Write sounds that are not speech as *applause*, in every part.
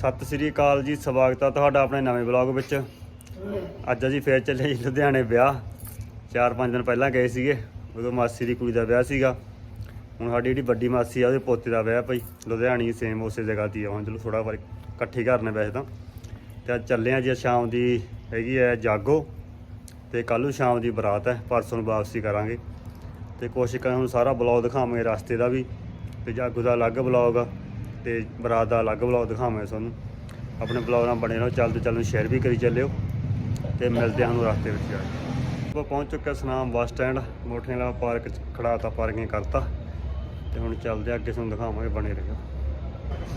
ਸਤਿ ਸ੍ਰੀ ਅਕਾਲ ਜੀ, ਸਵਾਗਤ ਆ ਤੁਹਾਡਾ ਆਪਣੇ ਨਵੇਂ ਵਲੌਗ ਵਿੱਚ। ਅੱਜ ਅਸੀਂ ਫੇਰ ਚੱਲੇ ਜੀ ਲੁਧਿਆਣੇ ਵਿਆਹ। 4-5 ਦਿਨ ਪਹਿਲਾਂ ਗਏ ਸੀਗੇ, ਉਦੋਂ ਮਾਸੀ ਦੀ ਕੁੜੀ ਦਾ ਵਿਆਹ ਸੀਗਾ। ਹੁਣ ਸਾਡੀ ਜਿਹੜੀ ਵੱਡੀ ਮਾਸੀ ਆ, ਉਹਦੇ ਪੋਤੇ ਦਾ ਵਿਆਹ ਭਾਈ। ਲੁਧਿਆਣੀ ਸੇਮ ਉਸੇ ਜਗ੍ਹਾ ਤੇ ਆ, ਹੁਣ ਚਲੋ ਥੋੜਾ ਫ਼ਰਕ ਇਕੱਠੇ ਕਰਨੇ ਵੈਸੇ ਤਾਂ। ਤੇ ਅੱਜ ਚੱਲੇ ਆ ਜੀ ਸ਼ਾਮ ਦੀ ਹੈਗੀ ਹੈ ਜਾਗੋ। ਤੇ ਕੱਲ੍ਹ ਨੂੰ ਸ਼ਾਮ ਦੀ ਬਰਾਤ ਹੈ, ਪਰਸੋਂ ਨੂੰ ਵਾਪਸੀ ਕਰਾਂਗੇ। ਤੇ ਕੋਸ਼ਿਸ਼ ਕਰਾਂ ਹੁਣ ਸਾਰਾ ਬਲੌਗ ਦਿਖਾਵਾਂਗੇ ਰਸਤੇ ਦਾ ਵੀ। ਤੇ ਜਾਗੋ ਦਾ ਅਲੱਗ ਬਲੌਗ ਆ। ਤੇ ਬਰਾਤ ਦਾ ਅਲੱਗ ਬਲੌਗ ਦਿਖਾਵਾਂਗੇ ਤੁਹਾਨੂੰ। ਆਪਣੇ ਬਲੌਗ ਨਾਲ ਬਣੇ ਰਹੋ ਚੱਲਦੇ ਚੱਲਦੇ ਸ਼ੇਅਰ ਵੀ ਕਰੀ ਚੱਲਿਓ ਤੇ ਮਿਲਦੇ ਹਾਂ ਤੁਹਾਨੂੰ ਰਸਤੇ ਵਿੱਚ ਜਾ ਕੇ। ਆਪਾਂ ਪਹੁੰਚ ਚੁੱਕੇ ਸਨਾਮ ਬੱਸ ਸਟੈਂਡ, ਮੋਟਰਸਾਈਕਲ ਵਾਲਾ ਪਾਰਕ ਚ ਖੜਾਤਾ ਪਾਰਕਿੰਗ ਕਰਤਾ। ਤੇ ਹੁਣ ਚੱਲਦੇ ਆ ਅੱਗੇ ਤੁਹਾਨੂੰ ਦਿਖਾਵਾਂਗੇ ਬਣੇ ਰਹੋ।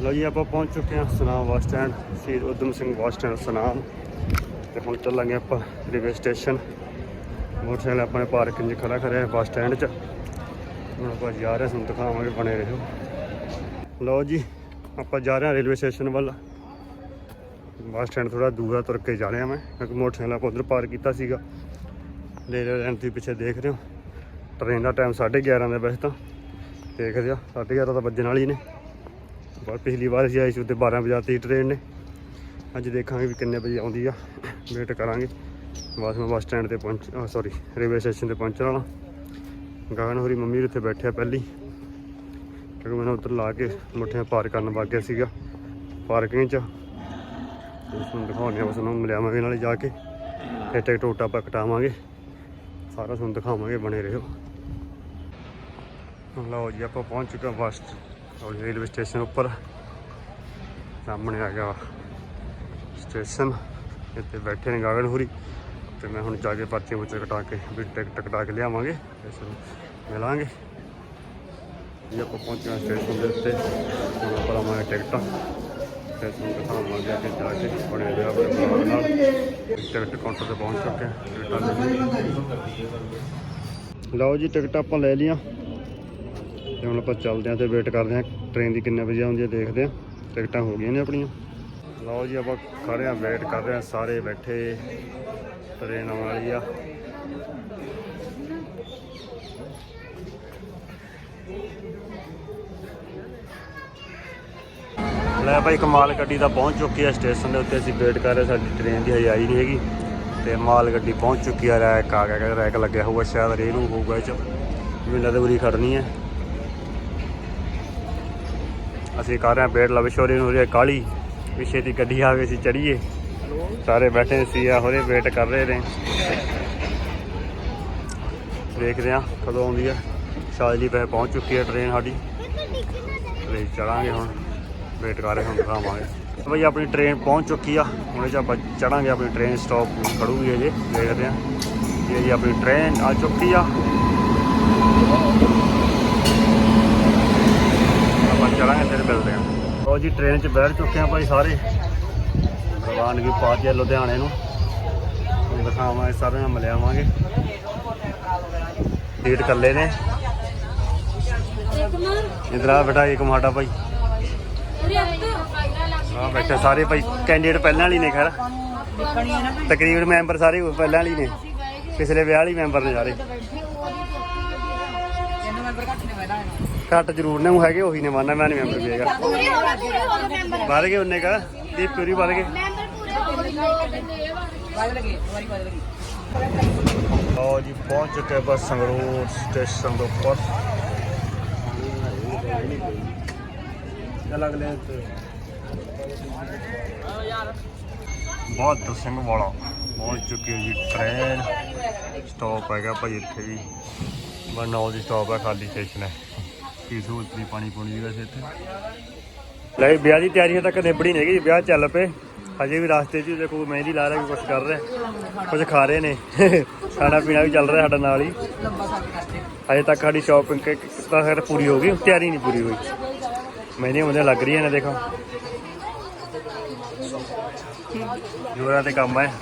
ਲਓ ਜੀ, ਆਪਾਂ ਪਹੁੰਚ ਚੁੱਕੇ ਹਾਂ ਸਨਾਮ ਬੱਸ ਸਟੈਂਡ, ਸ਼ਹੀਦ ਉਦਮ ਸਿੰਘ ਬੱਸ ਸਟੈਂਡ ਸਨਾਮ। ਤੇ ਹੁਣ ਚੱਲਾਂਗੇ ਆਪਾਂ ਰੇਲਵੇ ਸਟੇਸ਼ਨ। ਮੋਟਰਸਾਈਕਲ ਆਪਣੇ ਪਾਰਕਿੰਗ 'ਚ ਖੜਾ ਕਰਿਆ ਬੱਸ ਸਟੈਂਡ 'ਚ। ਹੁਣ ਆਪਾਂ ਜਾ ਰਹੇ ਹਾਂ, ਤੁਹਾਨੂੰ ਦਿਖਾਵਾਂਗੇ ਬਣੇ ਰਹੋ। ਲਓ ਜੀ, ਆਪਾਂ ਜਾ ਰਹੇ ਹਾਂ ਰੇਲਵੇ ਸਟੇਸ਼ਨ ਵੱਲ। ਬੱਸ ਸਟੈਂਡ ਥੋੜਾ ਦੂਰ ਆ, ਤੁਰ ਕੇ ਜਾ ਰਿਹਾ ਮੈਂ। ਕਿਉਂਕਿ ਮੋਟਰਸਾਈਕਲ ਆਪਾਂ ਉਧਰ ਪਾਰ ਕੀਤਾ ਸੀਗਾ। ਰੇਲਵੇ ਲਾਈਨ ਦੇ ਪਿੱਛੇ ਦੇਖ ਰਹੇ ਹੋ। ਟ੍ਰੇਨ ਦਾ ਟਾਈਮ 11:30 ਦਾ ਵੈਸੇ ਤਾਂ। ਦੇਖਦੇ ਆ 11:30 ਤਾਂ ਵੱਜਣ ਵਾਲੀ ਨੇ। ਪਰ ਪਿਛਲੀ ਵਾਰ ਅਸੀਂ ਆਏ ਸੀ ਉੱਤੇ 12 ਵਜੇ ਦੀ ਟ੍ਰੇਨ ਨੇ। ਅੱਜ ਦੇਖਾਂਗੇ ਵੀ ਕਿੰਨੇ ਵਜੇ ਆਉਂਦੀ ਆ। ਵੇਟ ਕਰਾਂਗੇ। ਬਸ ਮੈਂ ਬੱਸ ਸਟੈਂਡ ਤੇ ਪਹੁੰਚ ਸੌਰੀ ਰੇਲਵੇ ਸਟੇਸ਼ਨ ਤੇ ਪਹੁੰਚਣ ਵਾਲਾ। ਗਗਨ ਹੋਰੀ ਮੰਮੀ ਉੱਥੇ ਬੈਠਿਆ ਪਹਿਲੀ। ਕਿਉਂਕਿ ਮੈਨੂੰ ਉੱਧਰ ਲਾ ਕੇ ਮੁੱਠੀਆਂ ਪਾਰ ਕਰਨ ਵਗ ਗਿਆ ਸੀਗਾ ਪਾਰਕਿੰਗ 'ਚ। ਤੇ ਤੁਹਾਨੂੰ ਦਿਖਾਉਂਦੇ ਆ ਬਸ ਉਹਨੂੰ ਮਿਲਿਆਵਾਂਗੇ ਨਾਲੇ ਜਾ ਕੇ। ਫਿਰ ਟਿਕਟ ਟੁਕਟ ਆਪਾਂ ਕਟਾਵਾਂਗੇ। ਸਾਰਾ ਤੁਹਾਨੂੰ ਦਿਖਾਵਾਂਗੇ, ਬਣੇ ਰਹੋ। ਲਓ ਜੀ, ਆਪਾਂ ਪਹੁੰਚ ਚੁੱਕੇ ਹਾਂ ਬੱਸ ਔਰ ਰੇਲਵੇ ਸਟੇਸ਼ਨ ਉੱਪਰ। ਸਾਹਮਣੇ ਆ ਗਿਆ ਸਟੇਸ਼ਨ। ਇੱਥੇ ਬੈਠੇ ਨੇ ਗਗਨ ਹੋਰੀ। ਤੇ ਮੈਂ ਹੁਣ ਜਾ ਕੇ ਪਰਚੇ ਪੁਰਚੇ ਕਟਾ ਕੇ, ਵੀ ਟਿਕਟ ਕਟਾ ਕੇ ਲਿਆਵਾਂਗੇ। ਇਸ ਨੂੰ ਮਿਲਾਂਗੇ। ਜੀ ਆਪਾਂ ਪਹੁੰਚਣਾ ਸਟੇਸ਼ਨ ਦੇ ਉੱਤੇ, ਹੁਣ ਆਪਾਂ ਲਵਾਂਗੇ ਟਿਕਟਾਂ। ਤੇ ਤੁਹਾਨੂੰ ਦਿਖਾਵਾਂਗੇ ਜਾ ਕੇ ਬਣੇ ਰਿਹਾ ਆਪਣੇ ਬਲੌਗ ਨਾਲ ਟਿਕਟ ਕਾਊਂਟਰ ਤੇ ਪਹੁੰਚ ਚੁੱਕੇ ਹਾਂ ਲਓ ਜੀ, ਟਿਕਟ ਆਪਾਂ ਲੈ ਲਈਆਂ। ਤੇ ਹੁਣ ਆਪਾਂ ਚੱਲਦੇ ਆਂ ਤੇ ਵੇਟ ਕਰਦੇ ਆਂ ਟ੍ਰੇਨ ਦੀ ਕਿੰਨੇ ਵਜੇ ਆਉਂਦੀ ਹੈ, ਦੇਖਦੇ ਆਂ ਟਿਕਟਾਂ ਹੋ ਗਈਆਂ ਨੇ ਆਪਣੀਆਂ। ਲਓ ਜੀ, ਆਪਾਂ ਖੜੇ ਆਂ ਵੇਟ ਕਰ ਰਹੇ ਆਂ ਸਾਰੇ ਬੈਠੇ। ਟ੍ਰੇਨ ਆਉਣ ਵਾਲੀ ਆ। ਲੈ ਭਾਈ ਕਮਾਲ ਗੱਡੀ ਤਾਂ ਪਹੁੰਚ ਚੁੱਕੀ ਹੈ ਸਟੇਸ਼ਨ ਦੇ ਉੱਤੇ। ਅਸੀਂ ਵੇਟ ਕਰ ਰਹੇ ਸਾਡੀ ਟ੍ਰੇਨ ਦੀ ਹਜੇ ਆਈ ਨਹੀਂ ਹੈਗੀ। ਤੇ ਮਾਲ ਗੱਡੀ ਪਹੁੰਚ ਚੁੱਕੀ ਆ, ਰੈਕ ਆ ਗਿਆ ਰੈਕ ਲੱਗਿਆ ਹੋਊਗਾ, ਸ਼ਾਇਦ ਰੇਲੂ ਹੋਊਗਾ ਇਹ ਚ। ਮੈਨੂੰ ਲੱਗਦਾ ਉਰੀ ਖੜਨੀ ਹੈ। ਅਸੀਂ ਕਰ ਰਹੇ ਹਾਂ ਵੇਟ, ਲਵੇ ਲਵਸ਼ੋਰੀ ਨੂੰ ਰਹੀ ਕਾਲੀ ਪਿੱਛੇ ਦੀ ਗੱਡੀ ਆ ਗਈ ਸੀ ਚੜੀਏ ਸਾਰੇ ਬੈਠੇ ਸੀ ਆ ਹੋਰੇ ਵੇਟ ਕਰ ਰਹੇ ਨੇ। ਦੇਖਦੇ ਆ ਕਦੋਂ ਆਉਂਦੀ ਹੈ ਸ਼ਾਇਦ ਪੈ ਪਹੁੰਚ ਚੁੱਕੀ ਹੈ ਟ੍ਰੇਨ ਸਾਡੀ। ਤੇ ਚੜਾਂਗੇ ਹੁਣ। ਵੇਟ ਕਰ ਰਹੇ ਹੁਣ ਦਿਖਾਵਾਂਗੇ ਬਈ ਆਪਣੀ ਟ੍ਰੇਨ ਪਹੁੰਚ ਚੁੱਕੀ ਆ। ਹੁਣ 'ਚ ਆਪਾਂ ਚੜਾਂਗੇ ਆਪਣੀ ਟ੍ਰੇਨ ਸਟਾਪ ਖੜੂਗੀ ਅਜੇ ਦੇਖਦੇ ਆ ਇਹ ਜੀ ਆਪਣੀ ਟ੍ਰੇਨ ਆ ਚੁੱਕੀ ਆ। ਆਪਾਂ ਚੜਾਂਗੇ ਫਿਰ ਮਿਲਦੇ ਆ ਲਓ ਜੀ ਟ੍ਰੇਨ 'ਚ ਬੈਠ ਚੁੱਕੇ ਆ ਭਾਈ ਸਾਰੇ। ਰਵਾਨਗੀ ਪਾਤੀ ਆ ਲੁਧਿਆਣੇ ਨੂੰ। ਦਿਖਾਵਾਂਗੇ ਸਾਰਿਆਂ ਨਾਲ ਮਿਲਿਆਵਾਂਗੇ ਸੀਟ ਕੱਲੇ ਨੇ। ਇਧਰ ਆ ਬੇਟਾ ਇੱਕ ਭਾਈ। ਆ ਬੈਠੇ ਸਾਰੇ ਭਾਈ ਕੈਂਡੀਡੇਟ ਪਹਿਲਾਂ ਵਾਲੀ ਨੇ ਖੈਰ। ਤਕਰੀਬਨ ਮੈਂਬਰ ਸਾਰੇ ਪਹਿਲਾਂ ਵਾਲੀ ਨੇ। ਪਿਛਲੇ ਵਿਆਹ ਵਾਲੀ ਮੈਂਬਰ ਨੇ ਸਾਰੇ। ਘੱਟ ਜ਼ਰੂਰ ਨੇ ਉਹ ਹੈਗੇ ਉਹੀ ਨੇ ਮਾਨਾ ਮੈਂ ਨਹੀਂ ਮੈਂਬਰ ਵੀ ਹੈਗਾ। ਵੱਧ ਗਏ ਉਹਨੇ ਕਾ ਦੀਪ ਪੂਰੀ ਵੱਧ ਗਏ। ਲਓ ਜੀ ਪਹੁੰਚ ਚੁੱਕੇ ਬਸ ਸੰਗਰੂਰ ਸਟੇਸ਼ਨ ਦੇ ਉੱਪਰ। ਚੱਲ ਅਗਲੇ ਬਹੁਤ ਸਿੰਘ ਵਾਲਾ। ਪਹੁੰਚ ਚੁੱਕੀ ਹੈ ਜੀ ਟ੍ਰੇਨ ਸਟਾਪ ਹੈਗਾ ਭਾਈ ਇੱਥੇ ਜੀ। ਬਰਨੌਲ ਦੀ ਸਟਾਪ ਹੈ ਖਾਲੀ ਸਟੇਸ਼ਨ ਹੈ ਕੀ ਸਹੂਲਤ ਨਹੀਂ ਪਾਣੀ ਪੂਣੀ ਦੀ ਵੈਸੇ ਇੱਥੇ? ਲੈ ਵਿਆਹ ਦੀ ਤਿਆਰੀ ਤੱਕ ਨਿਬੜੀ ਨਹੀਂ ਹੈਗੀ ਵਿਆਹ ਚੱਲ ਪਏ। ਹਜੇ ਵੀ ਰਸਤੇ 'ਚ ਦੇਖੋ ਮਹਿੰਦੀ ਲਾ ਰਿਹਾ ਕੁਝ ਕਰ ਰਿਹਾ। ਕੁਝ ਖਾ ਰਹੇ ਨੇ। *laughs* ਖਾਣਾ ਪੀਣਾ ਵੀ ਚੱਲ ਰਿਹਾ ਸਾਡਾ ਨਾਲ ਹੀ। ਹਜੇ ਤੱਕ ਸਾਡੀ ਸ਼ਾਪਿੰਗ ਤਾਂ ਖੈਰ ਪੂਰੀ ਹੋ ਗਈ। ਤਿਆਰੀ ਨਹੀਂ ਪੂਰੀ ਹੋਈ। ਮਹਿੰਦੀਆਂ ਮੁੰਦੀਆਂ ਲੱਗ ਰਹੀਆਂ ਨੇ, ਦੇਖੋ। ਜੋਰਾਂ ਤੇ ਕੰਮ ਹੈ।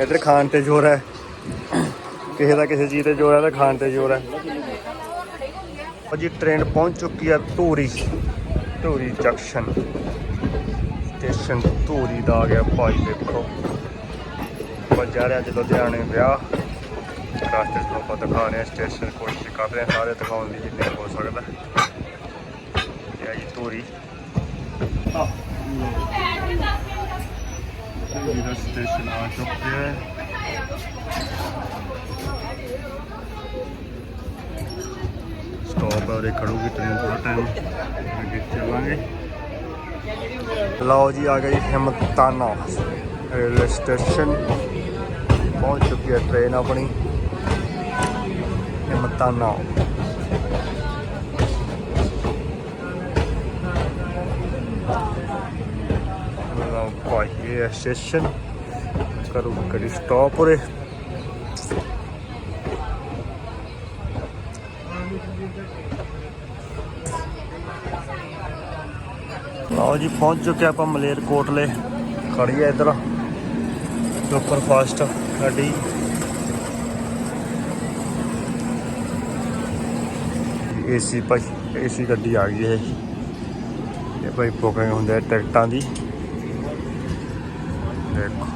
ਇੱਧਰ ਖਾਣ ਤੇ ਜ਼ੋਰ ਹੈ। ਕਿਸੇ ਦਾ ਕਿਸੇ ਚੀਜ਼ ਤੇ ਜ਼ੋਰ ਹੈ, ਤਾਂ ਖਾਣ ਤੇ ਜ਼ੋਰ ਹੈ। ਅਜੀ ਟ੍ਰੇਨ ਪਹੁੰਚ ਚੁੱਕੀ ਹੈ ਧੂਰੀ। ਧੂਰੀ ਜੰਕਸ਼ਨ ਸਟੇਸ਼ਨ ਧੂਰੀ ਦਾ ਆ ਗਿਆ ਭਾਈ, ਦੇਖੋ। ਵੱਜਾ ਰਿਹਾ ਅੱਜ ਲੁਧਿਆਣੇ ਵਿਆਹ। ਰਸਤੇ ਤੋਂ ਆਪਾਂ ਦਿਖਾ ਰਹੇ ਹਾਂ ਸਟੇਸ਼ਨ ਕੋਸ਼ਿਸ਼ ਕਰ ਰਹੇ ਹਾਂ ਸਾਰੇ ਦਿਖਾਉਣ ਦੀ ਜਿੰਨੇ ਹੋ ਸਕਦਾ। ਪੂਰੀ ਆ ਜਿਹੜਾ ਸਟੇਸ਼ਨ ਆ ਚੁੱਕਿਆ ਹੈ। ਸਟਾਪ ਔਰੇ ਖੜੂਗੀ ਟ੍ਰੇਨ ਥੋੜਾ ਟਾਈਮ ਅੱਗੇ ਚੱਲਾਂਗੇ। ਲਓ ਜੀ, ਆ ਗਈ ਹਿੰਮਤਾਨਾ ਰੇਲਵੇ ਸਟੇਸ਼ਨ ਪਹੁੰਚ ਚੁੱਕੀ ਹੈ ਟ੍ਰੇਨ ਆਪਣੀ। ਹਿੰਮਤਾਨਾ ਲਓ ਭਾਈ ਇਹ ਹੈ ਸਟੇਸ਼ਨ ਕਰੋ ਕਰੀ ਸਟਾਪ ਉਰੇ ਲਓ ਜੀ ਪਹੁੰਚ ਚੁੱਕੇ ਆਪਾਂ ਮਲੇਰ ਕੋਟਲੇ ਖੜੀ ਹੈ ਇਧਰ ਸੁਪਰ ਫਾਸਟ ਗੱਡੀ ਏਸੀ ਭਾਈ ਏਸੀ ਗੱਡੀ ਆ ਗਈ ਇਹ। ਇਹ ਭਾਈ ਬੁਕਿੰਗ ਹੁੰਦੇ ਟਿਕਟਾਂ ਦੀ। ਦੇਖੋ।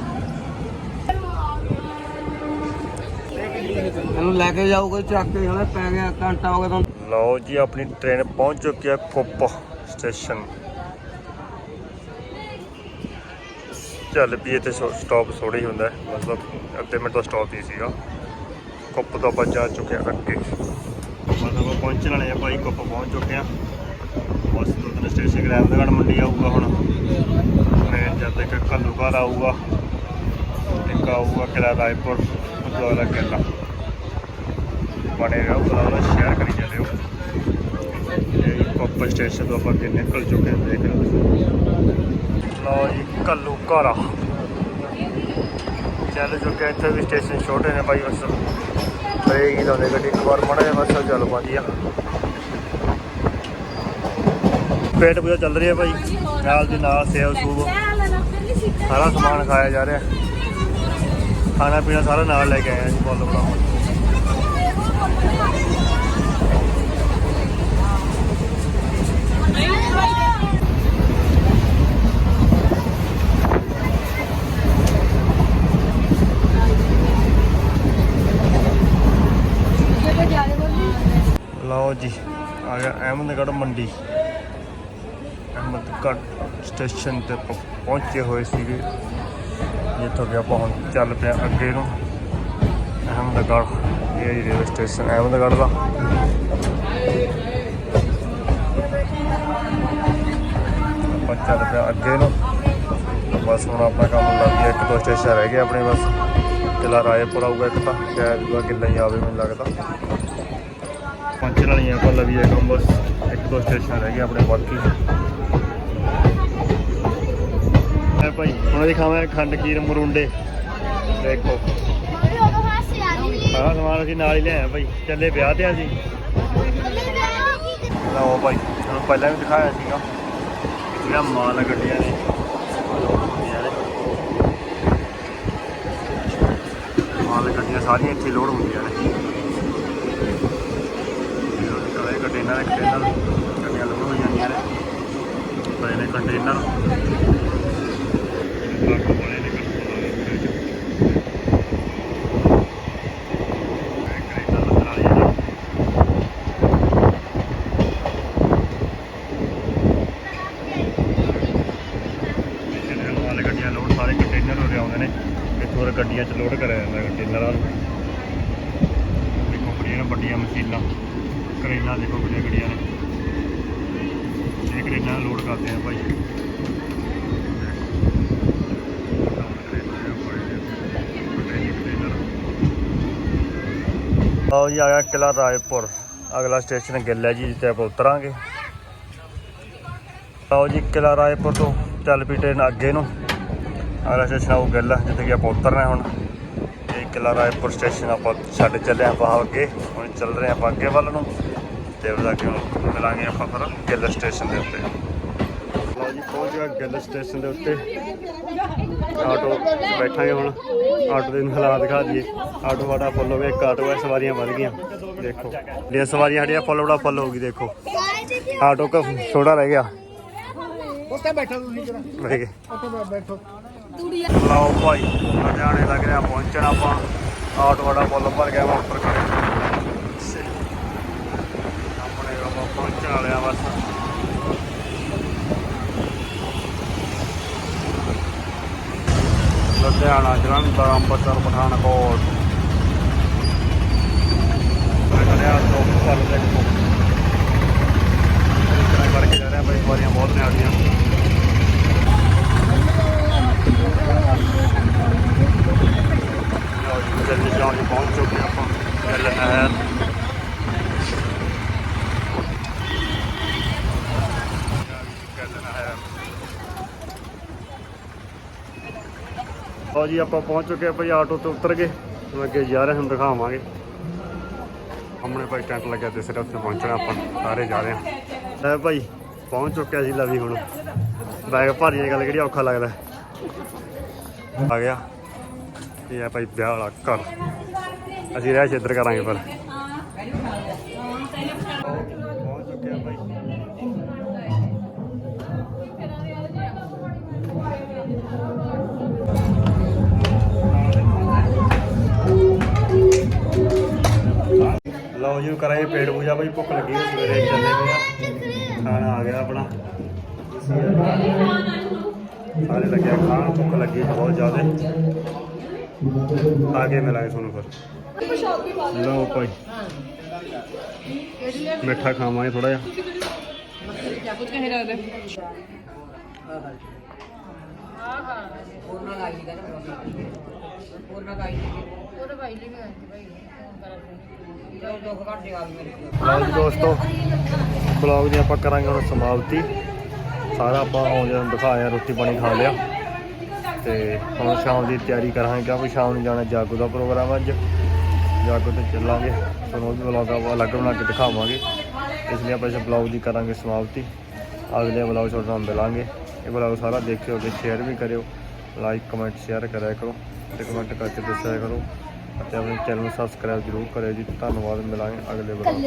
ਇਹਨੂੰ ਲੈ ਕੇ ਜਾਊ ਕੋਈ ਚੱਕ ਕੇ ਹਲੇ ਪੈ ਗਿਆ ਘੰਟਾ ਹੋ ਗਿਆ ਤੁਹਾਨੂੰ। ਲਓ ਜੀ ਆਪਣੀ ਟ੍ਰੇਨ ਪਹੁੰਚ ਚੁੱਕੀ ਹੈ ਕੁੱਪ ਸਟੇਸ਼ਨ ਚੱਲ ਵੀ ਇੱਥੇ ਸਟਾਪ ਥੋੜਾ ਹੀ ਹੁੰਦਾ ਹੈ, ਮਤਲਬ ਅੱਧੇ ਮਿੰਟ ਦਾ ਸਟਾਪ ਹੀ ਸੀਗਾ। ਕੁੱਪ ਤੋਂ ਆਪਾਂ ਜਾ ਚੁੱਕੇ ਹਾਂ ਅੱਗੇ। ਪਹੁੰਚਣ ਵਾਲੇ ਆ ਭਾਈ ਕੁੱਪ ਪਹੁੰਚ ਚੁੱਕੇ ਆ। ਬਸ ਦੋ ਤਿੰਨ ਸਟੇਸ਼ਨ ਗ੍ਰੈਮਦਗੜ ਮੰਡੀ ਆਊਗਾ ਹੁਣ। ਟ੍ਰੇਨ ਜਦ ਤੱਕ ਕੱਲੂਘਰ ਆਊਗਾ, ਇੱਕ ਆਊਗਾ ਕਿਲਾ ਰਾਏਪੁਰ ਉਸ ਤੋਂ ਕਿਲਾ। ਬਣੇ ਰਹੋ ਬਲਾਉਣਾ ਸ਼ੇਅਰ ਕਰੀ ਜਾਂਦੇ ਹੋ। ਇਹ ਕੋਪਰ ਸਟੇਸ਼ਨ ਤੋਂ ਆਪਾਂ ਅੱਗੇ ਨਿਕਲ ਚੁੱਕੇ ਹਾਂ ਦੇਖ ਲਓ ਜੀ ਕੱਲੂ ਘਰਾ ਚੱਲ ਚੁੱਕੇ ਇੱਥੇ ਵੀ ਸਟੇਸ਼ਨ ਛੋਟੇ ਨੇ ਭਾਈ ਬਸ। ਬ੍ਰੇਕ ਹੀ ਲਾਉਂਦੇ ਗੱਡੀ? ਇੱਕ ਵਾਰ ਮੜਾ ਜਿਹਾ ਬਸ ਚੱਲ ਪਾਉਂਦੀ ਆ ਪੇਟ ਪੂਜਾ ਚੱਲ ਰਹੀ ਹੈ ਭਾਈ। ਨਾਲ ਦੀ ਨਾਲ ਸੇਵ ਸੂਬ। ਸਾਰਾ ਸਮਾਨ ਖਾਇਆ ਜਾ ਰਿਹਾ। ਖਾਣਾ ਪੀਣਾ ਸਾਰਾ ਨਾਲ ਲੈ ਕੇ ਆਏ ਹਾਂ ਜੀ ਬੋਲ ਬਣਾਉਣ। ਲਓ ਜੀ, ਆ ਗਿਆ ਅਹਿਮਦਗੜ੍ਹ ਮੰਡੀ। ਅਹਿਮਦਗੜ੍ਹ ਸਟੇਸ਼ਨ ਤੇ ਪ- ਪਹੁੰਚੇ ਹੋਏ ਸੀਗੇ। ਜਿੱਥੋਂ ਗਿਆ ਪਹੁੰਚ ਚੱਲ ਪਿਆ ਅੱਗੇ ਨੂੰ। ਅਹਿਮਦਗੜ੍ਹ ਇਹ ਜੀ ਰੇਲਵੇ ਸਟੇਸ਼ਨ ਅਹਿਮਦਗੜ੍ਹ ਦਾ। ਆਪਾਂ ਚੱਲ ਪਿਆ ਅੱਗੇ ਨੂੰ। ਬਸ ਹੁਣ ਆਪਣਾ ਕੰਮ ਲੱਗ ਗਿਆ, ਇੱਕ ਦੋ ਸਟੇਸ਼ਨ ਰਹਿ ਗਏ ਆਪਣੇ ਬਸ। ਕਿਲਾ ਰਾਏਪੁਰ ਆਊਗਾ ਇੱਕ ਤਾਂ, ਸ਼ਾਇਦ ਉਹ ਕਿਲਾ ਹੀ ਆਵੇ ਮੈਨੂੰ ਲੱਗਦਾ। ਪਹੁੰਚਣ ਵਾਲੀਆਂ ਕੋਲ ਵੀ ਹੈ ਕੰਮ ਬਸ ਇੱਕ ਦੋ ਸਟੇਸ਼ਨ ਰਹਿ ਗਏ ਆਪਣੇ ਬਾਕੀ। ਐ ਭਾਈ, ਹੁਣ ਦਿਖਾਵਾਂ ਖੰਡ ਕੀਰ ਮਰੁੰਡੇ। ਦੇਖੋ। ਸਾਰਾ ਸਮਾਨ ਅਸੀਂ ਨਾਲ ਹੀ ਲਿਆਏ ਭਾਈ। ਚੱਲੇ ਵਿਆਹ ਤੇ ਆ ਜੀ ਲਓ ਭਾਈ, ਤੁਹਾਨੂੰ ਪਹਿਲਾਂ ਵੀ ਦਿਖਾਇਆ ਸੀਗਾ। ਜਿਹੜਾ ਮਾਲ ਆ ਗੱਡੀਆਂ ਨੇ ਗੱਡੀਆਂ ਨੇ। ਮਾਲ ਗੱਡੀਆਂ ਸਾਰੀਆਂ ਇੱਥੇ ਲੋਡ ਹੁੰਦੀਆਂ ਨੇ। ਜਿਹੜੇ ਕੰਟੇਨਰ ਕੰਟੇਨਰ ਗੱਡੀਆਂ ਲੋਡ ਹੋ ਜਾਂਦੀਆਂ ਨੇ। ਪਏ ਨੇ ਕੰਟੇਨਰ ਟਰੱਕ ਵਾਲੇ ਨੇ ਗੱਡੀਆਂ ਲੋਡ ਸਾਰੇ ਕੰਟੇਨਰ ਆਉਂਦੇ ਨੇ ਗੱਡੀਆਂ 'ਚ ਲੋਡ ਕਰਿਆ ਜਾਂਦਾ ਕੰਟੇਨਰਾਂ ਨੂੰ ਦੇਖੋ ਬੜੀਆਂ ਵੱਡੀਆਂ ਮਸ਼ੀਨਾਂ। ਕਰੇਨਾਂ ਦੇਖੋ ਬੜੀਆਂ ਗੱਡੀਆਂ ਨੇ। ਇਹ ਕਰੇਨਾਂ ਲੋਡ ਕਰਦੇ ਆ ਭਾਈ। ਆਓ ਜੀ, ਆ ਗਿਆ ਕਿਲਾ ਰਾਏਪੁਰ ਅਗਲਾ ਸਟੇਸ਼ਨ ਗਿੱਲ ਹੈ ਜੀ, ਜਿੱਥੇ ਆਪਾਂ ਉਤਰਾਂਗੇ। ਆਓ ਜੀ, ਕਿਲਾ ਰਾਏਪੁਰ ਤੋਂ ਚੱਲ ਪਈ ਟ੍ਰੇਨ ਅੱਗੇ ਨੂੰ। ਅਗਲਾ ਸਟੇਸ਼ਨ ਆਊ ਗਿੱਲ, ਜਿੱਥੇ ਕਿ ਆਪਾਂ ਉਤਰਨਾ ਹੁਣ। ਇਹ ਕਿਲਾ ਰਾਏਪੁਰ ਸਟੇਸ਼ਨ ਆਪਾਂ ਛੱਡ ਚੱਲੇ ਆਪਾਂ ਅੱਗੇ। ਹੁਣ ਚੱਲ ਰਹੇ ਆਪਾਂ ਅੱਗੇ ਵੱਲ ਨੂੰ। ਤੇ ਉਹਦਾ ਕਿ ਮਿਲਾਂਗੇ ਆਪਾਂ ਫਿਰ ਗਿੱਲ ਸਟੇਸ਼ਨ ਦੇ ਉੱਤੇ? ਲਓ ਜੀ ਪਹੁੰਚ ਗਿਆ ਗਿੱਲ ਸਟੇਸ਼ਨ ਦੇ ਉੱਤੇ। ਆਟੋ ਬੈਠਾਂਗੇ ਹੁਣ। ਆਟੋ ਦੇ ਹਾਲਾਤ ਦਿਖਾ ਦਈਏ। ਆਟੋ ਵਾੜਾ ਫੁੱਲ ਹੋ ਗਿਆ ਇੱਕ ਆਟੋ ਹੈ ਸਵਾਰੀਆਂ ਵੱਧ ਗਈਆਂ। ਦੇਖੋ ਜਿਹੜੀਆਂ ਸਵਾਰੀਆਂ ਸਾਡੀਆਂ ਫੁੱਲ ਵੜਾ ਫੁੱਲ ਹੋ ਗਈ ਦੇਖੋ। ਆਟੋ ਕਾ ਛੋਟਾ ਰਹਿ ਗਿਆ। ਉੱਥੇ ਬੈਠੋ ਤੁਸੀਂ ਜਰਾ। ਬਹਿ ਗਏ। ਉੱਥੇ ਬੈਠੋ। ਲਓ ਭਾਈ ਲੁਧਿਆਣੇ ਲੱਗ ਰਿਹਾ ਪਹੁੰਚਣ ਆਪਾਂ। ਆਟੋ ਵਾਲਾ ਫੁੱਲ ਭਰ ਗਿਆ ਵਾ ਉੱਪਰ ਖੜੇ ਆਪਣੇ ਆਪਾਂ ਪਹੁੰਚਣ ਵਾਲੇ ਆ ਬਸ ਲੁਧਿਆਣਾ, ਜਲੰਧਰ, ਅੰਮ੍ਰਿਤਸਰ, ਪਠਾਨਕੋਟ। ਮੈਂ ਕਰਿਆ ਤੋਂ ਚੱਲ ਦੇਖੋ। ਇਸ ਤਰ੍ਹਾਂ ਕਰਕੇ ਜਾ ਰਿਹਾ ਬਈ ਸਵਾਰੀਆਂ ਬਹੁਤ ਨੇ ਆ ਗਈਆਂ ਲਓ ਜੀ ਜਲਦੀ ਜਾਣ ਜੀ ਪਹੁੰਚ ਚੁੱਕੇ ਆਪਾਂ ਚੱਲ ਨਹਿਰ ਚੱਲ ਨਹਿਰ ਲਓ ਜੀ, ਆਪਾਂ ਪਹੁੰਚ ਚੁੱਕੇ ਆ ਭਾਈ ਆਟੋ ਤੋਂ ਉਤਰ ਗਏ ਹੁਣ ਅੱਗੇ ਜਾ ਰਹੇ ਹਾਂ ਦਿਖਾਵਾਂਗੇ। ਸਾਹਮਣੇ ਭਾਈ ਟੈਂਟ ਲੱਗਿਆ ਤੇ ਸਿਰ ਉੱਥੇ ਪਹੁੰਚਣਾ, ਆਪਾਂ ਸਾਰੇ ਜਾ ਰਹੇ ਹਾਂ। ਲੈ ਭਾਈ, ਪਹੁੰਚ ਚੁੱਕਿਆ ਸੀ ਲਵੀ ਹੁਣ। ਬੈਗ ਭਾਰੀ ਗੱਲ, ਕਿਹੜੀ ਔਖਾ ਲੱਗਦਾ। ਆ ਗਿਆ। ਇਹ ਆ ਭਾਈ ਵਿਆਹ ਵਾਲਾ ਘਰ। ਅਸੀਂ ਰਹਿ ਇੱਧਰ ਕਰਾਂਗੇ ਪਰ ਲਓ ਜੀ ਕਰਾਂਗੇ ਪੇਟ ਪੂਜਾ ਭਾਈ ਭੁੱਖ ਲੱਗੀ ਹੋਈ ਸਵੇਰੇ ਚੱਲੇ ਪਏ ਆ। ਖਾਣਾ ਆ ਗਿਆ ਆਪਣਾ। ਸਾਰੇ ਲੱਗਿਆ ਖਾਣ ਭੁੱਖ ਲੱਗੀ ਬਹੁਤ ਜ਼ਿਆਦਾ। ਆ ਕੇ ਮਿਲਾਂਗੇ ਤੁਹਾਨੂੰ ਫਿਰ। ਲਓ ਭਾਈ ਮਿੱਠਾ ਖਾਵਾਂਗੇ ਥੋੜਾ ਜਿਹਾ। ਕੁਝ ਕਹੇ ਪੂਰਨਾ ਗਾਈ ਦੀ ਕਹਿੰਦਾ ਪੂਰਨਾ ਗਾਈ ਦੀ ਉਹਦੇ ਭਾਈ ਲਈ ਵੀ ਆਂਦੀ ਭਾਈ ਲਓ ਜੀ ਦੋਸਤੋ ਬਲੌਗ ਦੀ ਆਪਾਂ ਕਰਾਂਗੇ ਹੁਣ ਸਮਾਪਤੀ। ਸਾਰਾ ਆਪਾਂ ਆਉਂਦੇ ਨੂੰ ਦਿਖਾਇਆ, ਰੋਟੀ ਪਾਣੀ ਖਾ ਲਿਆ। ਤੇ ਹੁਣ ਸ਼ਾਮ ਦੀ ਤਿਆਰੀ ਕਰਾਂਗੇ, ਕਿਉਂਕਿ ਸ਼ਾਮ ਨੂੰ ਜਾਣਾ ਜਾਗੋ ਦਾ ਪ੍ਰੋਗਰਾਮ ਅੱਜ। ਜਾਗੋ ਤੇ ਚੱਲਾਂਗੇ, ਤੁਹਾਨੂੰ ਉਹ ਵੀ ਬਲੌਗ ਅਲੱਗ ਬਣਾ ਕੇ ਦਿਖਾਵਾਂਗੇ। ਇਸ ਲਈ ਆਪਾਂ ਇਸ ਬਲੌਗ ਦੀ ਕਰਾਂਗੇ ਸਮਾਪਤੀ। ਅਗਲੇ ਬਲੌਗ ਛੋਟਾ ਨਾਲ ਮਿਲਾਂਗੇ। ਇਹ ਬਲੌਗ ਸਾਰਾ ਦੇਖਿਓ ਤੇ ਸ਼ੇਅਰ ਵੀ ਕਰਿਓ। ਲਾਈਕ ਕਮੈਂਟ ਸ਼ੇਅਰ ਕਰਿਆ ਕਰੋ। ਤੇ ਕਮੈਂਟ ਕਰਕੇ ਦੱਸਿਆ ਕਰੋ। ਅਤੇ ਆਪਣੇ ਚੈਨਲ ਨੂੰ ਸਬਸਕ੍ਰਾਈਬ ਜ਼ਰੂਰ ਕਰਿਓ ਜੀ। ਧੰਨਵਾਦ ਮਿਲਾਂਗੇ ਅਗਲੇ ਬਲੌਗ